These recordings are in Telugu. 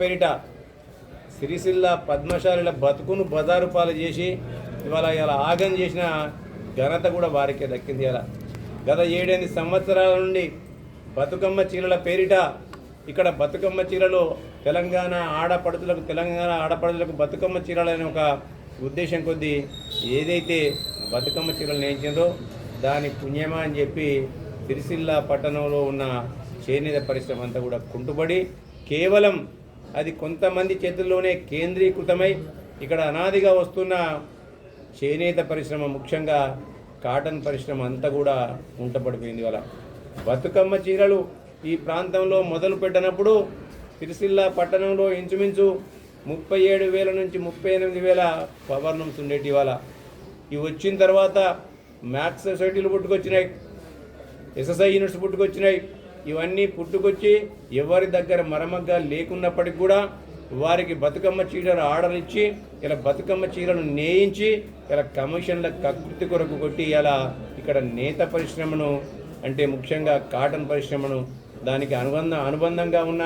పేరిట సిరిసిల్ల పద్మశాలిల బతుకును బజారు పాలు చేసి ఇవాళ ఇలా ఆగం చేసిన ఘనత కూడా వారికే దక్కింది ఇలా. గత ఏడెనిమిది సంవత్సరాల నుండి బతుకమ్మ చీరల పేరిట ఇక్కడ బతుకమ్మ చీరలు తెలంగాణ ఆడపడుతులకు తెలంగాణ ఆడపడుతులకు బతుకమ్మ చీరలు అనే ఒక ఉద్దేశం కొద్దీ ఏదైతే బతుకమ్మ చీరలు నేర్చిందో దాని పుణ్యమా అని చెప్పి సిరిసిల్ల పట్టణంలో ఉన్న చేనేత పరిశ్రమ అంతా కూడా కుంటుబడి కేవలం అది కొంతమంది చేతుల్లోనే కేంద్రీకృతమై ఇక్కడ అనాదిగా వస్తున్న చేనేత పరిశ్రమ ముఖ్యంగా కాటన్ పరిశ్రమ అంతా కూడా ఉంటపడిపోయింది వాళ్ళ బతుకమ్మ చీరలు ఈ ప్రాంతంలో మొదలు పెట్టినప్పుడు సిరిసిల్ల పట్టణంలో ఇంచుమించు ముప్పై ఏడు వేల నుంచి ముప్పై ఎనిమిది వేల పవర్నమ్స్ ఉండేటి ఇవాళ. ఇవి వచ్చిన తర్వాత మ్యాథ్స్ సొసైటీలు పుట్టుకొచ్చినాయి ఎస్ఎస్ఐ యూనిట్స్ పుట్టుకొచ్చినాయి ఇవన్నీ పుట్టుకొచ్చి ఎవరి దగ్గర మరమగ్గా లేకున్నప్పటికి కూడా వారికి బతుకమ్మ చీరలు ఆర్డర్ ఇచ్చి ఇలా బతుకమ్మ చీరలను నేయించి ఇలా కమిషన్ల కకృతి కొరకు కొట్టి ఇలా ఇక్కడ నేత పరిశ్రమను అంటే ముఖ్యంగా కాటన్ పరిశ్రమను దానికి అనుబంధ అనుబంధంగా ఉన్న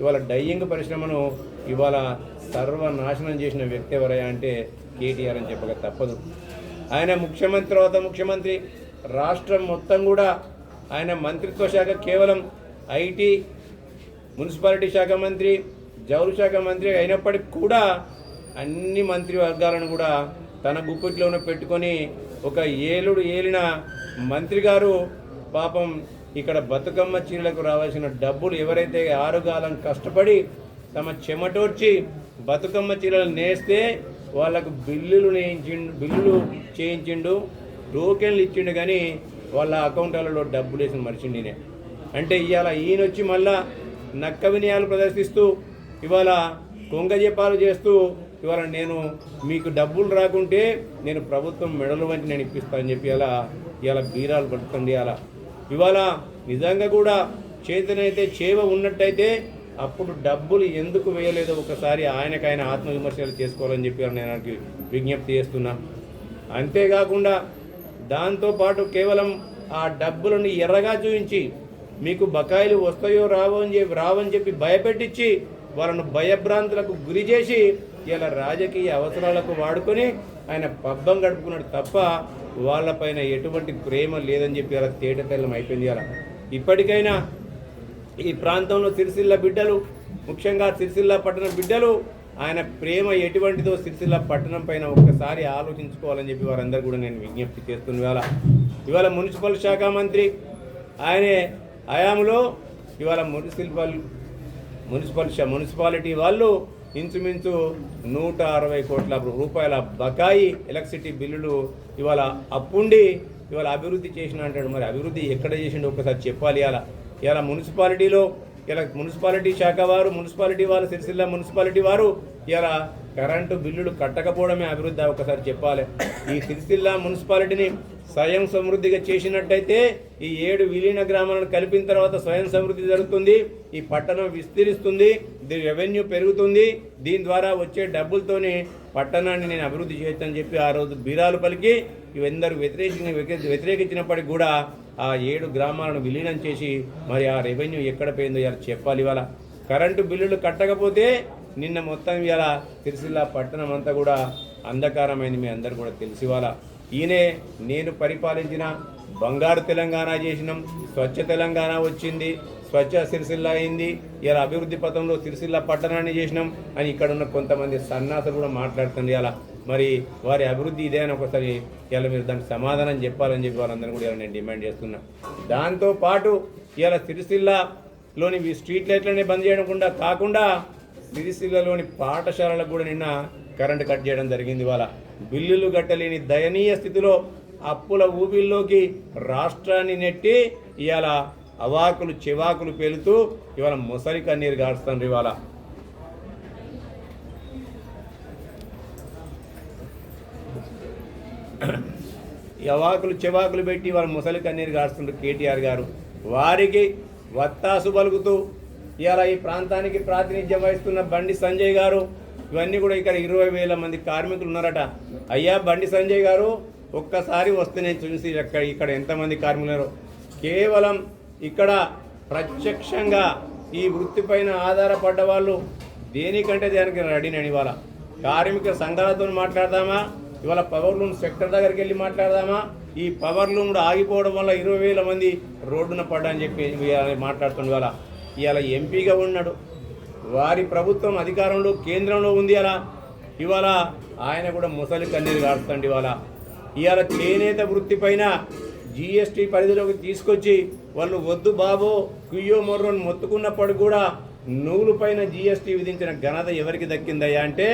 ఇవాళ డయ్యింగ్ పరిశ్రమను ఇవాళ సర్వనాశనం చేసిన వ్యక్తి ఎవరయ్యా అంటే కేటీఆర్ అని చెప్పక తప్పదు. ఆయన ముఖ్యమంత్రి తర్వాత ముఖ్యమంత్రి రాష్ట్రం మొత్తం కూడా ఆయన మంత్రిత్వ శాఖ కేవలం ఐటీ మున్సిపాలిటీ శాఖ మంత్రి జౌలు శాఖ మంత్రి అయినప్పటికీ కూడా అన్ని మంత్రి వర్గాలను కూడా తన గుప్పిట్లోనే పెట్టుకొని ఒక ఏలుడు ఏలిన మంత్రి గారు పాపం ఇక్కడ బతుకమ్మ చీరలకు రావాల్సిన డబ్బులు ఎవరైతే ఆరుగాలం కష్టపడి తమ చెమటోర్చి బతుకమ్మ చీరలు నేస్తే వాళ్ళకు బిల్లులు నేయించిండు బిల్లులు చేయించిండు టోకెన్లు ఇచ్చిండు కానీ వాళ్ళ అకౌంట్లలో డబ్బులు వేసిన మర్చిండి అంటే ఇవాళ ఈయన వచ్చి మళ్ళా నక్క వినయాలు ప్రదర్శిస్తూ ఇవాళ కొంగజపాలు చేస్తూ ఇవాళ నేను మీకు డబ్బులు రాకుంటే నేను ప్రభుత్వం మెడలు వంటి నేను ఇప్పిస్తానని చెప్పి అలా ఇవాళ బీరాలు పడుతుంది అలా. ఇవాళ నిజంగా కూడా చేతనైతే చేవ ఉన్నట్టయితే అప్పుడు డబ్బులు ఎందుకు వేయలేదో ఒకసారి ఆయనకు ఆయన ఆత్మవిమర్శలు చేసుకోవాలని చెప్పి నేను ఆయనకి విజ్ఞప్తి చేస్తున్నా. అంతేకాకుండా దాంతోపాటు కేవలం ఆ డబ్బులను ఎర్రగా చూపించి మీకు బకాయిలు వస్తాయో రావో అని చెప్పి రావని చెప్పి భయపెట్టించి వాళ్ళను భయభ్రాంతులకు గురి చేసి ఇలా రాజకీయ అవసరాలకు వాడుకొని ఆయన పబ్బం గడుపుకున్నాడు తప్ప వాళ్ళపైన ఎటువంటి ప్రేమ లేదని చెప్పి అలా తేటతెల్లం అయిపోయింది అలా ఇప్పటికైనా ఈ ప్రాంతంలో సిరిసిల్ల బిడ్డలు ముఖ్యంగా సిరిసిల్ల పట్టణ బిడ్డలు ఆయన ప్రేమ ఎటువంటిదో సిరిసిల్ల పట్టణం పైన ఒక్కసారి ఆలోచించుకోవాలని చెప్పి వారందరూ కూడా నేను విజ్ఞప్తి చేస్తున్న. ఇవాళ ఇవాళ మున్సిపల్ శాఖ మంత్రి ఆయనే హయాంలో ఇవాళ మున్సిపల్ మున్సిపల్ మున్సిపాలిటీ వాళ్ళు ఇంచుమించు నూట అరవై కోట్ల రూపాయల బకాయి ఎలక్ట్రిసిటీ బిల్లులు ఇవాళ అప్పుండి ఇవాళ అభివృద్ధి చేసిన అంటాడు. మరి అభివృద్ధి ఎక్కడ చేసిండో ఒకసారి చెప్పాలి. ఇలా ఇలా మున్సిపాలిటీలో ఇలా మున్సిపాలిటీ శాఖ వారు మున్సిపాలిటీ వారు సిరిసిల్ల మున్సిపాలిటీ వారు ఇలా కరెంటు బిల్లులు కట్టకపోవడమే అభివృద్ధి ఒకసారి చెప్పాలి. ఈ సిరిసిల్ల మున్సిపాలిటీని స్వయం సమృద్ధిగా చేసినట్టయితే ఈ ఏడు విలీన గ్రామాలను కలిపిన తర్వాత స్వయం సమృద్ధి జరుగుతుంది ఈ పట్టణం విస్తరిస్తుంది దీని రెవెన్యూ పెరుగుతుంది దీని ద్వారా వచ్చే డబ్బులతోనే పట్టణాన్ని నేను అభివృద్ధి చేయొచ్చని చెప్పి ఆ రోజు బీరాలు పలికి ఇవందరూ వ్యతిరేకంగా వ్యతిరేకించినప్పటికి కూడా ఆ ఏడు గ్రామాలను విలీనం చేసి మరి ఆ రెవెన్యూ ఎక్కడ పోయిందో ఇలా చెప్పాలి ఇవాళ. కరెంటు బిల్లులు కట్టకపోతే నిన్న మొత్తం ఇవాళ సిరిసిల్ల పట్టణం అంతా కూడా అంధకారమైంది మీ అందరు కూడా తెలిసి ఇవాళ. ఈయనే నేను పరిపాలించిన బంగారు తెలంగాణ చేసినాం. స్వచ్ఛ తెలంగాణ వచ్చింది. స్వచ్ఛ సిరిసిల్ల అయింది. ఇలా అభివృద్ధి పథంలో సిరిసిల్ల పట్టణాన్ని చేసినాం అని ఇక్కడ ఉన్న కొంతమంది సన్నాసులు కూడా మాట్లాడుతుంది అలా మరి వారి అభివృద్ధి ఇదేనా ఒకసారి ఇలా మీరు దానికి సమాధానం చెప్పాలని చెప్పి వాళ్ళందరూ కూడా ఇలా నేను డిమాండ్ చేస్తున్నా. దాంతోపాటు ఇలా సిరిసిల్లలోని స్ట్రీట్ లైట్లనే బంద్ చేయకుండా కాకుండా సిరిసిల్లలోని పాఠశాలలకు కూడా నిన్న కరెంట్ కట్ చేయడం జరిగింది ఇవాళ. బిల్లులు కట్టలేని దయనీయ స్థితిలో అప్పుల ఊబిల్లోకి రాష్ట్రాన్ని నెట్టి ఇవాళ అవాకులు చివాకులు పేలుతూ ఇవాళ ముసలి కన్నీరు గాడుస్తుంది ఇవాళ. యవాకులు చెవాకులు పెట్టి వాళ్ళ ముసలి కన్నీరు కాస్తుండ్రు కేటీఆర్ గారు. వారికి వత్తాసు పలుకుతూ ఇవాళ ఈ ప్రాంతానికి ప్రాతినిధ్యం వహిస్తున్న బండి సంజయ్ గారు ఇవన్నీ కూడా ఇక్కడ ఇరవై వేల మంది కార్మికులు ఉన్నారట. అయ్యా బండి సంజయ్ గారు ఒక్కసారి వస్తే నేను చూసి ఇక్కడ ఇక్కడ ఎంతమంది కార్మికులు కేవలం ఇక్కడ ప్రత్యక్షంగా ఈ వృత్తిపైన ఆధారపడ్డ వాళ్ళు దేనికంటే దానికి రెడీనని ఇవాళ? కార్మిక సంఘాలతో మాట్లాడదామా? ఇవాళ పవర్ లూమ్ సెక్టర్ దగ్గరికి వెళ్ళి మాట్లాడదామా? ఈ పవర్ లూమ్ కూడా ఆగిపోవడం వల్ల ఇరవై వేల మంది రోడ్డున పడ్డాని చెప్పి మాట్లాడుతుంది ఇవాళ. ఇవాళ ఎంపీగా ఉన్నాడు. వారి ప్రభుత్వం అధికారంలో కేంద్రంలో ఉంది అలా. ఇవాళ ఆయన కూడా ముసలి కన్నీరు కాడుతుంది ఇవాళ. ఇవాళ చేనేత వృత్తి పైన జిఎస్టీ పరిధిలోకి తీసుకొచ్చి వాళ్ళు వద్దు బాబో కుయ్యో మొర్రోని మొత్తుకున్నప్పుడు కూడా నూలు పైన జిఎస్టీ విధించిన ఘనత ఎవరికి దక్కిందయ్యా అంటే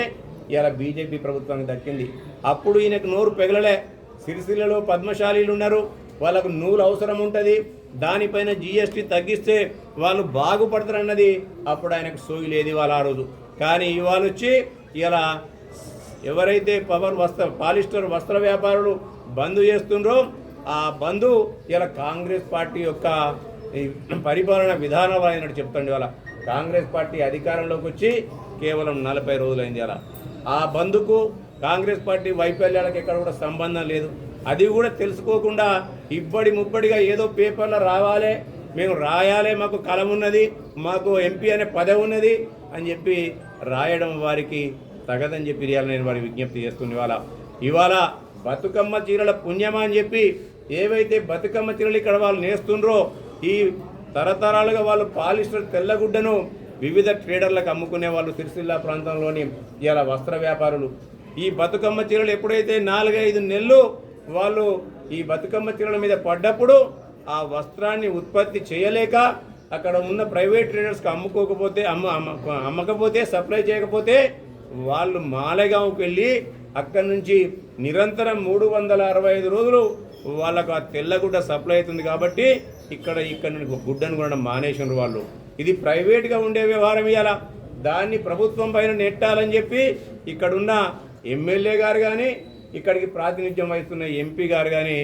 ఇలా బీజేపీ ప్రభుత్వానికి దక్కింది. అప్పుడు ఈయనకు నోరు పెగలలే. సిరిసిల్లలో పద్మశాలీలు ఉన్నారు. వాళ్ళకు నూలు అవసరం ఉంటుంది. దానిపైన జిఎస్టీ తగ్గిస్తే వాళ్ళు బాగుపడతారన్నది అప్పుడు ఆయనకు సోయి లేదు ఇవాళ ఆ రోజు. కానీ ఇవాళ వచ్చి ఇలా ఎవరైతే పవర్ వస్త్ర పాలిస్టర్ వస్త్ర వ్యాపారులు బంద్ చేస్తుండ్రో ఆ బంధు ఇలా కాంగ్రెస్ పార్టీ యొక్క పరిపాలన విధానాలు అయినట్టు చెప్తండి ఇవాళ. కాంగ్రెస్ పార్టీ అధికారంలోకి వచ్చి కేవలం నలభై రోజులైంది అలా ఆ బంధుకు కాంగ్రెస్ పార్టీ వైఫల్యాలకు ఎక్కడ కూడా సంబంధం లేదు. అది కూడా తెలుసుకోకుండా ఇబ్బడి ముబ్బడిగా ఏదో పేపర్లో రావాలే మేము రాయాలి మాకు కలం ఉన్నది మాకు ఎంపీ అనే పదవి ఉన్నది అని చెప్పి రాయడం వారికి తగదని చెప్పి ఇవాళ నేను వారికి విజ్ఞప్తి చేస్తుంది ఇవాళ ఇవాళ బతుకమ్మ చీరల పుణ్యమా అని చెప్పి ఏవైతే బతుకమ్మ చీరలు ఇక్కడ వాళ్ళు నేస్తుండ్రో ఈ తరతరాలుగా వాళ్ళు పాలిస్టర్ తెల్లగుడ్డను వివిధ ట్రేడర్లకు అమ్ముకునే వాళ్ళు సిరిసిల్ల ప్రాంతంలోని ఇలా వస్త్ర వ్యాపారులు. ఈ బతుకమ్మ చీరలు ఎప్పుడైతే నాలుగైదు నెలలు వాళ్ళు ఈ బతుకమ్మ చీరల మీద పడ్డప్పుడు ఆ వస్త్రాన్ని ఉత్పత్తి చేయలేక అక్కడ ఉన్న ప్రైవేట్ ట్రేడర్స్కి అమ్ముకోకపోతే అమ్మ అమ్మ అమ్మకపోతే సప్లై చేయకపోతే వాళ్ళు మాలెగాంకి వెళ్ళి అక్కడి నుంచి నిరంతరం మూడు వందల అరవై ఐదు రోజులు వాళ్ళకు ఆ తెల్లగుడ్డ సప్లై అవుతుంది కాబట్టి ఇక్కడ ఇక్కడ నుండి గుడ్డను కొనడం మానేసినారు వాళ్ళు. ఇది ప్రైవేట్గా ఉండే వ్యవహారం ఇవాళ దాన్ని ప్రభుత్వం పైన నెట్టాలని చెప్పి ఇక్కడున్న ఎమ్మెల్యే గారు కానీ ఇక్కడికి ప్రాతినిధ్యం వహిస్తున్న ఎంపీ గారు కానీ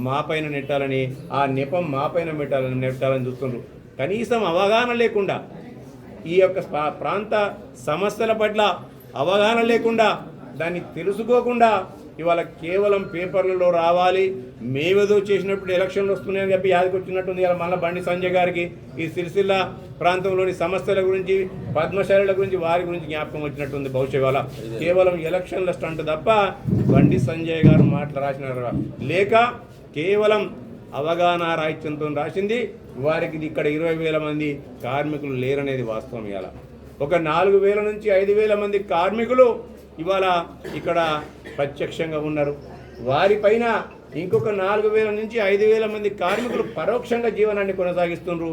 మా పైన నెట్టాలని ఆ నెపం మా పైన పెట్టాలని నెట్టాలని చూస్తున్నారు కనీసం అవగాహన లేకుండా ఈ యొక్క ప్రాంత సమస్యల పట్ల అవగాహన లేకుండా దాన్ని తెలుసుకోకుండా ఇవాళ కేవలం పేపర్లలో రావాలి. మేమేదో చేసినప్పుడు ఎలక్షన్లు వస్తున్నాయని చెప్పి యాదికి వచ్చినట్టుంది ఇలా మళ్ళీ బండి సంజయ్ గారికి. ఈ సిరిసిల్ల ప్రాంతంలోని సమస్యల గురించి పద్మశాలుల గురించి వారి గురించి జ్ఞాపకం వచ్చినట్టుంది బహుశా ఇవాళ. కేవలం ఎలక్షన్ల స్టంట్ తప్ప బండి సంజయ్ గారు మాటలు రాసినారు? లేక కేవలం అవగాహన రాహిత్యంతో రాసింది వారికి ఇక్కడ ఇరవై వేల మంది కార్మికులు లేరనేది వాస్తవం ఇవాళ. ఒక నాలుగు వేల నుంచి ఐదు వేల మంది కార్మికులు ఇవాళ ఇక్కడ ప్రత్యక్షంగా ఉన్నారు. వారిపైన ఇంకొక నాలుగు వేల నుంచి ఐదు వేల మంది కార్మికులు పరోక్షంగా జీవనాన్ని కొనసాగిస్తున్నారు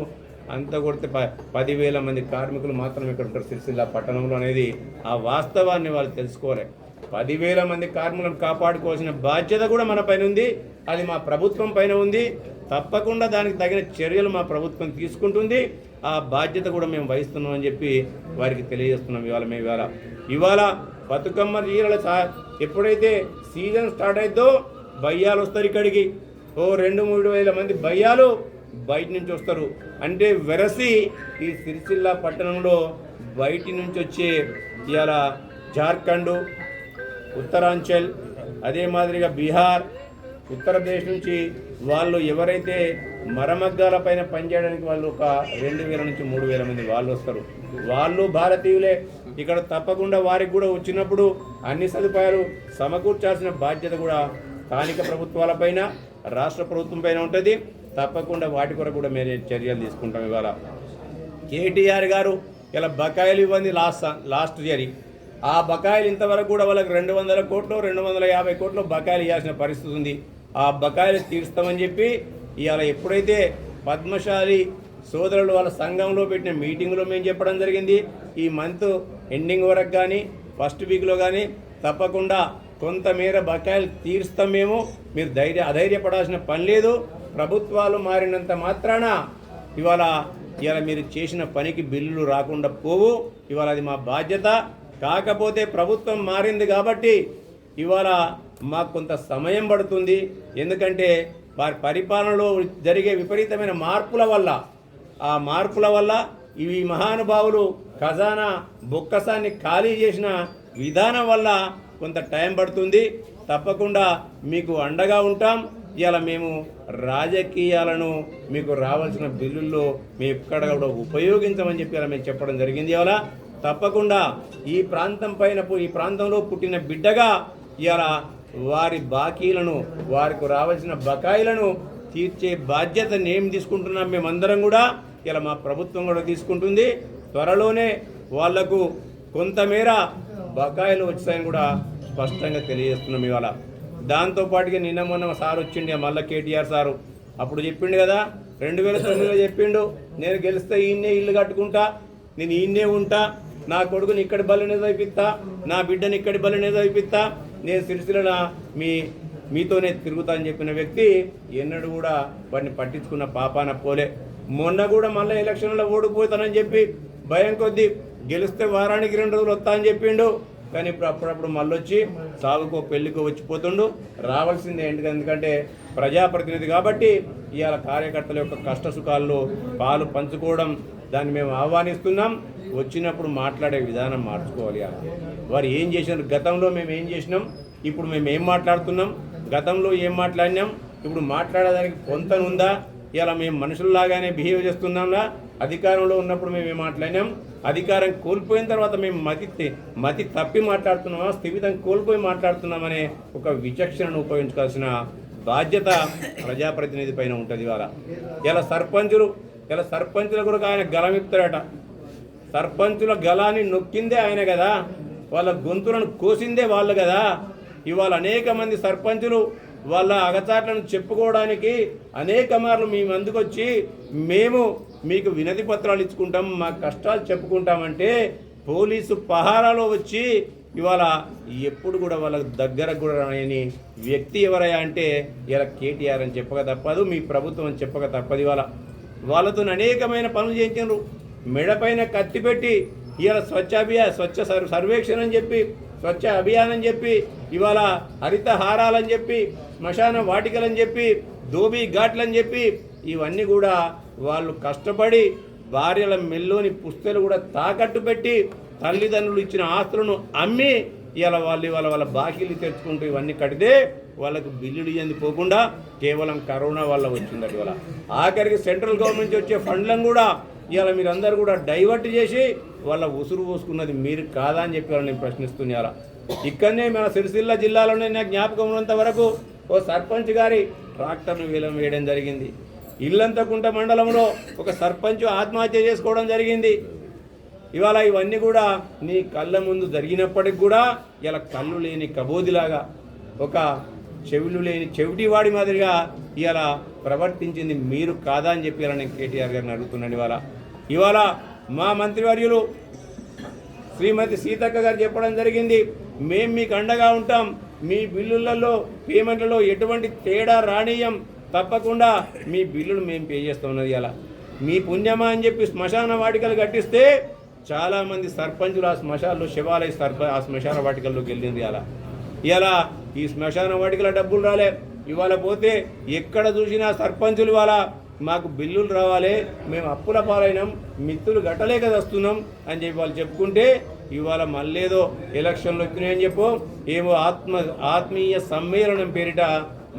అంత కొడితే ప పదివేల మంది కార్మికులు మాత్రం ఇక్కడ ఉంటారు. సిరిసిల్ల పట్టణంలో అనేది ఆ వాస్తవాన్ని వాళ్ళు తెలుసుకోవాలి. పదివేల మంది కార్మికులను కాపాడుకోవాల్సిన బాధ్యత కూడా మన పైన ఉంది. అది మా ప్రభుత్వం పైన ఉంది. తప్పకుండా దానికి తగిన చర్యలు మా ప్రభుత్వం తీసుకుంటుంది. ఆ బాధ్యత కూడా మేము వహిస్తున్నాం అని చెప్పి వారికి తెలియజేస్తున్నాం ఇవాళ మేము ఇవాళ. ఇవాళ బతుకమ్మ చీరల ఎప్పుడైతే సీజన్ స్టార్ట్ అవుతుందో బయ్యాలు వస్తారు ఇక్కడికి. ఓ రెండు మూడు వేల మంది బయ్యాలు బయట నుంచి వస్తారు. అంటే వెరసి ఈ సిరిసిల్ల పట్టణంలో బయటి నుంచి వచ్చే ఇవాళ జార్ఖండ్ ఉత్తరాంచల్ అదే మాదిరిగా బీహార్ ఉత్తరప్రదేశ్ నుంచి వాళ్ళు ఎవరైతే మరమగ్గాల పైన పనిచేయడానికి వాళ్ళు ఒక రెండు వేల నుంచి మూడు వేల మంది వాళ్ళు వస్తారు. వాళ్ళు భారతీయులే. ఇక్కడ తప్పకుండా వారికి కూడా వచ్చినప్పుడు అన్ని సదుపాయాలు సమకూర్చాల్సిన బాధ్యత కూడా స్థానిక ప్రభుత్వాలపైన రాష్ట్ర ప్రభుత్వం పైన ఉంటుంది. తప్పకుండా వాటి కొరకు కూడా మేము చర్యలు తీసుకుంటాం ఇవాళ. కేటీఆర్ గారు ఇలా బకాయిలు ఇవ్వండి లాస్ట్ లాస్ట్ ఇయర్. ఆ బకాయిలు ఇంతవరకు కూడా వాళ్ళకి రెండు వందల కోట్లు రెండు వందల యాభై కోట్లు బకాయిలు ఇవ్వాల్సిన పరిస్థితి ఉంది. ఆ బకాయిలు తీరుస్తామని చెప్పి ఇవాళ ఎప్పుడైతే పద్మశాలి సోదరులు వాళ్ళ సంఘంలో పెట్టిన మీటింగ్లో మేము చెప్పడం జరిగింది. ఈ మంత్ ఎండింగ్ వరకు కానీ ఫస్ట్ వీక్లో కానీ తప్పకుండా కొంతమేర బకాయిలు తీరుస్తాం మేము. మీరు ధైర్య అధైర్యపడాల్సిన పని లేదు. ప్రభుత్వాలు మారినంత మాత్రాన ఇవాళ ఇవాళ మీరు చేసిన పనికి బిల్లులు రాకుండా పోవు. ఇవాళ అది మా బాధ్యత. కాకపోతే ప్రభుత్వం మారింది కాబట్టి ఇవాళ మాకు కొంత సమయం పడుతుంది. ఎందుకంటే వారి పరిపాలనలో జరిగే విపరీతమైన మార్పుల వల్ల ఆ మార్పుల వల్ల ఇవి మహానుభావులు ఖజానా బొక్కసాన్ని ఖాళీ చేసిన విధానం వల్ల కొంత టైం పడుతుంది. తప్పకుండా మీకు అండగా ఉంటాం. ఇలా మేము రాజకీయాలను మీకు రావాల్సిన బిల్లుల్లో మేము ఎక్కడ కూడా ఉపయోగించమని చెప్పి ఇలా మేము చెప్పడం జరిగింది ఇవాళ. తప్పకుండా ఈ ప్రాంతం పైన ఈ ప్రాంతంలో పుట్టిన బిడ్డగా ఇలా వారి బాకీలను వారికి రావాల్సిన బకాయిలను తీర్చే బాధ్యత నేను తీసుకుంటున్నాం మేమందరం కూడా? ఇలా మా ప్రభుత్వం కూడా తీసుకుంటుంది. త్వరలోనే వాళ్ళకు కొంతమేర బకాయిలు వచ్చాయని కూడా స్పష్టంగా తెలియజేస్తున్నాం ఇవాళ. దాంతోపాటుగా నిన్న మొన్న సార్ వచ్చిండే మళ్ళీ కేటీఆర్ సారు. అప్పుడు చెప్పిండు కదా రెండు వేల తొమ్మిదిలో చెప్పిండు నేను గెలిస్తే ఈయన్నే ఇల్లు కట్టుకుంటా నేను ఈయన్నే ఉంటా నా కొడుకుని ఇక్కడి బలినే చదివిస్తా నా బిడ్డని ఇక్కడి బలినే చదివిస్తా నేను సిరిసిల్ల మీ మీతోనే తిరుగుతా అని చెప్పిన వ్యక్తి ఎన్నడూ కూడా వాడిని పట్టించుకున్న పాపాన పోలే. మొన్న కూడా మళ్ళీ ఎలక్షన్లో ఓడిపోతానని చెప్పి భయం కొద్దీ గెలిస్తే వారానికి రెండు రోజులు వస్తా అని చెప్పిండు. కానీ ఇప్పుడు అప్పుడప్పుడు మళ్ళొచ్చి సాగుకో పెళ్ళికో వచ్చిపోతుండు. రావాల్సిందే ఏంటి ఎందుకంటే ప్రజాప్రతినిధి కాబట్టి ఇవాళ కార్యకర్తల యొక్క కష్ట సుఖాల్లో పాలు పంచుకోవడం దాన్ని మేము ఆహ్వానిస్తున్నాం. వచ్చినప్పుడు మాట్లాడే విధానం మార్చుకోవాలి వారు ఏం చేసినారు గతంలో మేము ఏం చేసినాం? ఇప్పుడు మేము ఏం మాట్లాడుతున్నాం? గతంలో ఏం మాట్లాడినాం? ఇప్పుడు మాట్లాడడానికి పొంతనుందా? ఇలా మేము మనుషుల్లాగానే బిహేవ్ చేస్తున్నాంలా అధికారంలో ఉన్నప్పుడు మేము ఏం మాట్లాడినాం? అధికారం కోల్పోయిన తర్వాత మేము మతి మతి తప్పి మాట్లాడుతున్నామా? స్థిమితం కోల్పోయి మాట్లాడుతున్నామనే ఒక విచక్షణను ఉపయోగించుకోవాల్సిన బాధ్యత ప్రజాప్రతినిధి పైన ఉంటుంది ఇవాళ. ఇలా సర్పంచులు ఇలా సర్పంచుల కొరకు ఆయన గలమిస్తాడట సర్పంచుల గలాన్ని నొక్కిందే ఆయన కదా? వాళ్ళ గొంతులను కోసిందే వాళ్ళు కదా? ఇవాళ అనేక మంది సర్పంచులు వాళ్ళ అగచాట్లను చెప్పుకోవడానికి అనేక మార్లు మీ ముందుకొచ్చి మేము మీకు వినతి పత్రాలు ఇచ్చుకుంటాం మా కష్టాలు చెప్పుకుంటామంటే పోలీసు పహారాలో వచ్చి ఇవాళ ఎప్పుడు కూడా వాళ్ళకు దగ్గర కూడా రాని వ్యక్తి ఎవరయ్యా అంటే ఇలా కేటీఆర్ అని చెప్పక తప్పదు మీ ప్రభుత్వం అని చెప్పక తప్పదు ఇవాళ. వాళ్ళతో అనేకమైన పనులు చేయించారు మెడపైన కత్తి పెట్టి ఇవాళ స్వచ్ఛాభియా స్వచ్ఛ సర్వేక్షణ అని చెప్పి స్వచ్ఛ అభియాన్ అని చెప్పి ఇవాళ హరితహారాలని చెప్పి శ్మశాన వాటికలని చెప్పి దోబీ ఘాట్లని చెప్పి ఇవన్నీ కూడా వాళ్ళు కష్టపడి భార్యల మెల్లోని పుస్తలు కూడా తాకట్టు పెట్టి తల్లిదండ్రులు ఇచ్చిన ఆస్తులను అమ్మి ఇవాళ వాళ్ళు ఇవాళ వాళ్ళ బాకీలు తెచ్చుకుంటూ ఇవన్నీ కడితే వాళ్ళకు బిల్లులు ఇవ్వండి పోకుండా కేవలం కరోనా వల్ల వచ్చిందట ఇవాళ. ఆఖరికి సెంట్రల్ గవర్నమెంట్ వచ్చే ఫండ్లను కూడా ఇవాళ మీరందరూ కూడా డైవర్ట్ చేసి వాళ్ళ ఉసురు పోసుకున్నది మీరు కాదా అని చెప్పి నేను ప్రశ్నిస్తున్నా ఇక్కడనే మన సిరిసిల్ల జిల్లాలోనే నాకు జ్ఞాపకం ఉన్నంత వరకు ఓ సర్పంచ్ గారి ట్రాక్టర్ను వేలం వేయడం జరిగింది. ఇల్లంతకుంట మండలంలో ఒక సర్పంచ్ ఆత్మహత్య చేసుకోవడం జరిగింది. ఇవాళ ఇవన్నీ కూడా నీ కళ్ళ ముందు జరిగినప్పటికి కూడా ఇలా కళ్ళు లేని కబోదిలాగా ఒక చెవులు లేని చెవిటివాడి మాదిరిగా ఇలా ప్రవర్తించింది మీరు కాదా అని చెప్పి ఇలా నేను కేటీఆర్ గారిని అడుగుతున్నాను ఇవాళ. ఇవాళ మా మంత్రివర్యులు శ్రీమతి సీతక్క గారు చెప్పడం జరిగింది. మేము మీకు అండగా ఉంటాం. మీ బిల్లులలో పేమెంట్లలో ఎటువంటి తేడా రానీయం తప్పకుండా మీ బిల్లులు మేము పే చేస్తున్నది ఇలా మీ పుణ్యమా అని చెప్పి శ్మశాన వాటికలు కట్టిస్తే చాలామంది సర్పంచులు ఆ శ్మశాల్లో శివాలయ సర్ప ఆ శ్మశాన వాటికల్లోకి వెళ్ళింది అలా ఇలా ఈ శ్మశాన వాటికల డబ్బులు రాలే. ఇవాళ పోతే ఎక్కడ చూసినా సర్పంచులు ఇవాళ మాకు బిల్లులు రావాలి మేము అప్పుల పాలైనాం మిత్తులు గట్టలేక వస్తున్నాం అని చెప్పి వాళ్ళు చెప్పుకుంటే ఇవాళ మళ్ళేదో ఎలక్షన్లు వచ్చినాయని చెప్పు ఏమో ఆత్మ ఆత్మీయ సమ్మేళనం పేరిట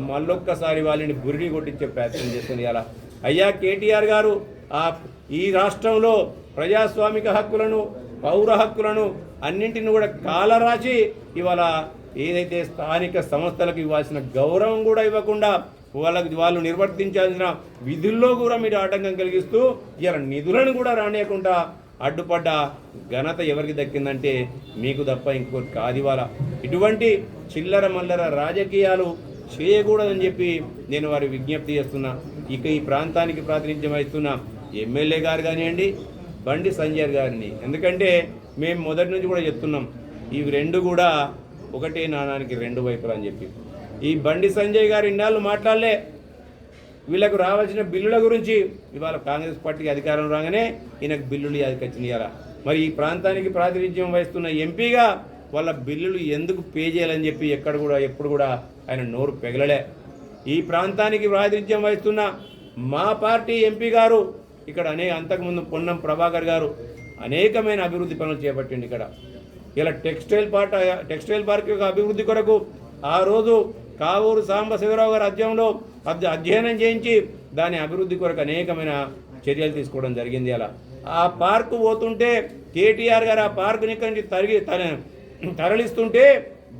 మళ్ళొక్కసారి వాళ్ళని బురిడి కొట్టించే ప్రయత్నం చేస్తుంది ఇలా అయ్యా కేటీఆర్ గారు ఆ ఈ రాష్ట్రంలో ప్రజాస్వామిక హక్కులను పౌర హక్కులను అన్నింటిని కూడా కాలరాచి ఇవాళ ఏదైతే స్థానిక సంస్థలకు ఇవ్వాల్సిన గౌరవం కూడా ఇవ్వకుండా వాళ్ళకి వాళ్ళు నిర్వర్తించాల్సిన విధుల్లో కూడా మీరు ఆటంకం కలిగిస్తూ ఇలా నిధులను కూడా రానియకుండా అడ్డుపడ్డ ఘనత ఎవరికి దక్కిందంటే మీకు తప్ప ఇంకోటి కాదు ఇవాళ. ఇటువంటి చిల్లర మల్లర రాజకీయాలు చేయకూడదని చెప్పి నేను వారి విజ్ఞప్తి చేస్తున్నా. ఇక ఈ ప్రాంతానికి ప్రాతినిధ్యం వహిస్తున్న ఎమ్మెల్యే గారు కానివ్వండి బండి సంజయ్ గారిని. ఎందుకంటే మేము మొదటి నుంచి కూడా చెప్తున్నాం ఇవి రెండు కూడా ఒకటే నాణానికి రెండు వైపులు అని చెప్పి. ఈ బండి సంజయ్ గారు ఇన్నాళ్ళు మాట్లాడలే. వీళ్ళకు రావాల్సిన బిల్లుల గురించి ఇవాళ కాంగ్రెస్ పార్టీకి అధికారం రాగానే ఈయనకు బిల్లులు అధికొచ్చింది మరి ఈ ప్రాంతానికి ప్రాతినిధ్యం వహిస్తున్న ఎంపీగా వాళ్ళ బిల్లులు ఎందుకు పే చేయాలని చెప్పి ఎక్కడ కూడా ఎప్పుడు కూడా ఆయన నోరు పెగలలే. ఈ ప్రాంతానికి ప్రాతినిధ్యం వహిస్తున్న మా పార్టీ ఎంపీ గారు ఇక్కడ అనే అంతకుముందు పొన్నం ప్రభాకర్ గారు అనేకమైన అభివృద్ధి పనులు చేపట్టిండి ఇక్కడ. ఇలా టెక్స్టైల్ పార్ట్ టెక్స్టైల్ పార్క్ యొక్క అభివృద్ధి కొరకు ఆ రోజు కావూరు సాంబశివరావు గారి అధ్యయంలో అధ్యయనం చేయించి దాని అభివృద్ధి కొరకు అనేకమైన చర్యలు తీసుకోవడం జరిగింది అలా. ఆ పార్కు పోతుంటే కేటీఆర్ గారు ఆ పార్కుని ఇక్కడి నుంచి తరిగి తరలిస్తుంటే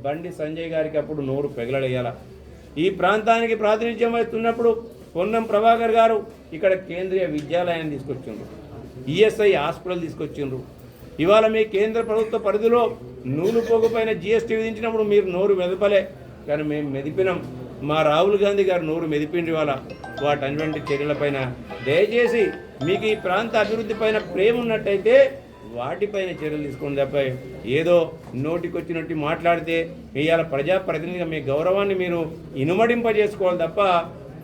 బండి సంజయ్ గారికి అప్పుడు నోరు పెగలడేయాల ఈ ప్రాంతానికి ప్రాతినిధ్యం వహిస్తున్నప్పుడు పొన్నం ప్రభాకర్ గారు ఇక్కడ కేంద్రీయ విద్యాలయాన్ని తీసుకొచ్చిండ్రు. ఈఎస్ఐ హాస్పిటల్ తీసుకొచ్చిండ్రు. ఇవాళ మీ కేంద్ర ప్రభుత్వ పరిధిలో నూలు పోగుపైన జిఎస్టీ విధించినప్పుడు మీరు నోరు మెదపలే. కానీ మేము మెదిపినాం. మా రాహుల్ గాంధీ గారు నోరు మెదిపిండి ఇవాళ. వాటటువంటి చర్యలపైన దయచేసి మీకు ఈ ప్రాంత అభివృద్ధి పైన ప్రేమ ఉన్నట్టయితే వాటిపైన చర్యలు తీసుకోండి తప్ప ఏదో నోటికొచ్చినట్టు మాట్లాడితే ఇవాళ ప్రజాప్రతినిధిగా మీ గౌరవాన్ని మీరు ఇనుమడింపజేసుకోవాలి తప్ప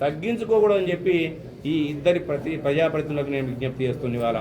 తగ్గించుకోకూడదని చెప్పి ఈ ఇద్దరి ప్రతి ప్రజాప్రతినిధులకు నేను విజ్ఞప్తి చేస్తుంది ఇవాళ.